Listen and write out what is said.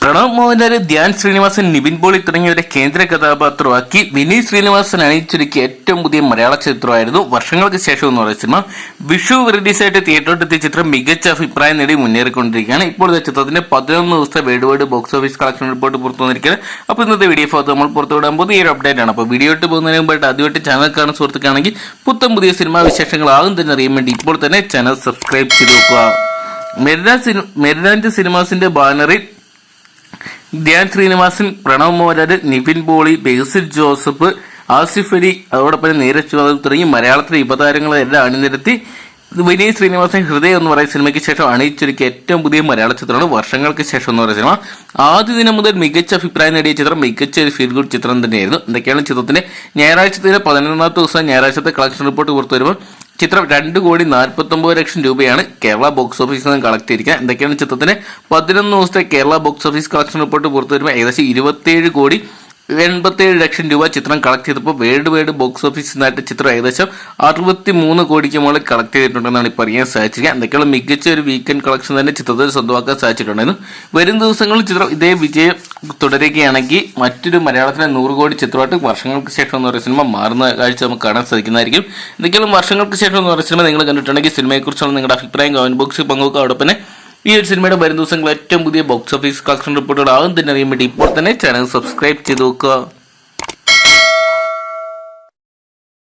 പ്രണവ് മോഹൻലാൽ ധ്യാൻ ശ്രീനിവാസൻ നിവിൻ പോളി തുടങ്ങിയവരെ കേന്ദ്ര കഥാപാത്രമാക്കി വിനീത് ശ്രീനിവാസൻ അണിയിച്ചൊരുക്കിയ ഏറ്റവും പുതിയ മലയാള ചിത്രമായിരുന്നു വർഷങ്ങൾക്ക് ശേഷം എന്ന് പറയുന്ന സിനിമ. വിഷു റിലീസായിട്ട് തിയേറ്ററിലെത്തിയ ചിത്രം മികച്ച അഭിപ്രായം നേടി മുന്നേറിക്കൊണ്ടിരിക്കുകയാണ്. ഇപ്പോൾ ചിത്രത്തിന്റെ പതിനൊന്ന് ദിവസത്തെ world wide box office collection report പുറത്തു വന്നിരിക്കുകയാണ്. അപ്പോൾ ഇന്നത്തെ വീഡിയോ ഫോട്ടോ നമ്മൾ പുറത്തു വിടാൻ പോകുന്ന ഈ ഒരു അപ്ഡേറ്റ് ആണ്. അപ്പോൾ വീഡിയോ ഇട്ട് പോകുന്നതിന് മുമ്പായിട്ട് ആദ്യമായിട്ട് ചാനൽ കാണുന്ന സുഹൃത്തുക്കാണെങ്കിൽ പുത്തൻ പുതിയ സിനിമാ വിശേഷങ്ങൾ ആകും തന്നെ അറിയാൻ വേണ്ടി ഇപ്പോൾ തന്നെ ചാനൽ സബ്സ്ക്രൈബ് ചെയ്ത് നോക്കുക മെരിനാ സിനിമാസിന്റെ ബാനറിൽ ധ്യാൻ ശ്രീനിവാസൻ പ്രണവ് മോഹൻലാൽ നിവിൻ പോളി ബേസിൽ ജോസഫ് ആസിഫ് അലി അതോടൊപ്പം നീരജ് ചൗധരി തുടങ്ങി മലയാളത്തിലെ യുവതാരങ്ങളെല്ലാം അണിനിരത്തി വിനീത് ശ്രീനിവാസൻ ഹൃദയം എന്ന് പറയുന്ന സിനിമയ്ക്ക് ശേഷം അണിയിച്ചൊരുക്കിയ ഏറ്റവും പുതിയ മലയാള ചിത്രമാണ് വർഷങ്ങൾക്ക് ശേഷം എന്ന് പറയുന്ന സിനിമ. ആദ്യ ദിനം മുതൽ മികച്ച അഭിപ്രായം നേടിയ ചിത്രം മികച്ച ഒരു ഫീൽ ഗുഡ് ചിത്രം തന്നെയായിരുന്നു. എന്തൊക്കെയാണ് ചിത്രത്തിന്റെ? ഞായറാഴ്ചത്തെ പതിനൊന്നാമത്തെ ദിവസം ഞായറാഴ്ചത്തെ കളക്ഷൻ റിപ്പോർട്ട് പുറത്തു വരുമ്പോൾ ചിത്രം രണ്ട് കോടി നാൽപ്പത്തി ഒമ്പത് ലക്ഷം രൂപയാണ് കേരള ബോക്സ് ഓഫീസിൽ നിന്ന് കളക്ട് ചെയ്തിരിക്കുക എന്തൊക്കെയാണ് ചിത്രത്തിന്? പതിനൊന്ന് ദിവസത്തെ Kerala box office collection report പുറത്തു വരുമ്പോൾ ഏകദേശം ഇരുപത്തിയേഴ് കോടി എൺപത്തിയേഴ് ലക്ഷം രൂപ ചിത്രം കളക്ട് ചെയ്തപ്പോൾ വേൾഡ് വൈഡ് ബോക്സ് ഓഫീസിൽ നിന്നായിട്ട് ചിത്രം ഏകദേശം അറുപത്തി മൂന്ന് കോടിക്ക് മുകളിൽ കളക്ട് ചെയ്തിട്ടുണ്ടെന്നാണ് ഇപ്പോൾ അറിയാൻ സാധിച്ചിരിക്കുക എന്തൊക്കെയുള്ള മികച്ച ഒരു വീക്കെൻഡ് കളക്ഷൻ തന്നെ ചിത്രത്തിൽ സ്വന്തമാക്കാൻ സാധിച്ചിട്ടുണ്ടായിരുന്നു വരും ദിവസങ്ങളിൽ ചിത്രം ഇതേ വിജയം തുടരുകയാണെങ്കിൽ മറ്റൊരു മലയാളത്തിലെ നൂറ് കോടി ചിത്രമായിട്ട് വർഷങ്ങൾക്ക് ശേഷം എന്ന് പറയുന്ന സിനിമ മാറുന്ന കാഴ്ച നമുക്ക് കാണാൻ സാധിക്കുന്നതായിരിക്കും. എന്തെങ്കിലും വർഷങ്ങൾക്ക് ശേഷം എന്ന് പറയുന്ന സിനിമ നിങ്ങൾ കണ്ടിട്ടുണ്ടെങ്കിൽ സിനിമയെക്കുറിച്ചുള്ള നിങ്ങളുടെ അഭിപ്രായം കമന്റ് ബോക്സിൽ പങ്കുവെക്കുക. അവിടെ തന്നെ ഈ ഒരു സിനിമയുടെ വരും ദിവസങ്ങളിൽ ഏറ്റവും പുതിയ ബോക്സ് ഓഫീസ് കളക്ഷൻ റിപ്പോർട്ടുകൾ ആകും തന്നെ അറിയാൻ വേണ്ടി ഇപ്പോൾ തന്നെ ചാനൽ സബ്സ്ക്രൈബ് ചെയ്ത് നോക്കുക.